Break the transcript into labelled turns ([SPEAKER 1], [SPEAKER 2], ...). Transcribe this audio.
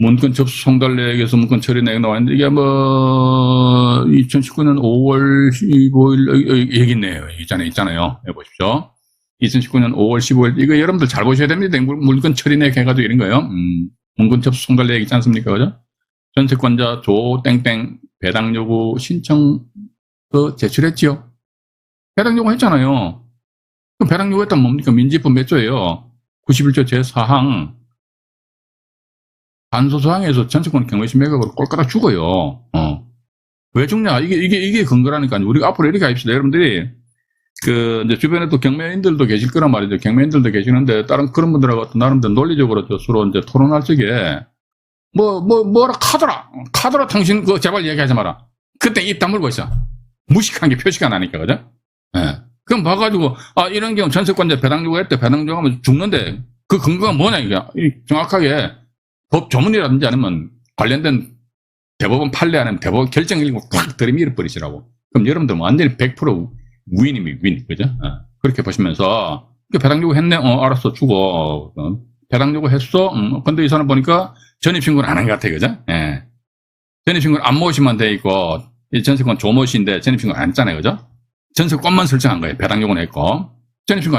[SPEAKER 1] 문건 접수 송달 내역에서 문건 처리 내역 나왔는데 이게 뭐 2019년 5월 15일 여기 있네요. 여기 있잖아요. 있잖아요. 여기 보십시오. 2019년 5월 15일 이거 여러분들 잘 보셔야 됩니다. 물- 물건 처리 내역 해가지고 이런 거예요. 음, 문건 접수 송달 내역 있지 않습니까? 그죠? 전세권자 조 땡땡 배당 요구 신청 그 제출했지요. 배당 요구 했잖아요. 그 배당 요구 했다면 뭡니까? 민지법 몇 조예요? 91조 제4항 단소소항에서 전세권 경매시 매각으로 꼴까닥 죽어요. 어. 왜 죽냐? 이게, 이게, 이게 근거라니까요. 우리가 앞으로 이렇게 합시다. 여러분들이, 그, 이제 주변에 또 경매인들도 계실 거란 말이죠. 경매인들도 계시는데, 다른 그런 분들하고 또 나름대로 논리적으로 또 서로 이제 토론할 적에, 뭐, 뭐, 뭐라 카더라! 카더라 당신 그거 제발 얘기하지 마라. 그때 입 다물고 있어. 무식한 게 표시가 나니까, 그죠? 예. 그럼 봐가지고, 아, 이런 경우 전세권자 배당 요구했대. 배당 요구하면 죽는데, 그 근거가 뭐냐, 이게. 이 정확하게 법 조문이라든지 아니면 관련된 대법원 판례 아니면 대법원 결정 읽고 탁 들이밀어 버리시라고. 그럼 여러분들 완전히 100% 위인이미 윈, 그죠? 어. 그렇게 보시면서, 그 배당 요구 했네? 어, 알았어, 주고. 어, 배당 요구 했어? 음, 근데 이 사람 보니까 전입신고를 안한 것 같아, 그죠? 예. 전입신고를 안 모시면 돼 있고, 이 전세권 조모시인데 전입신고 안 했잖아요, 그죠? 전세권만 설정한 거예요. 배당 요구는 했고. 전입신고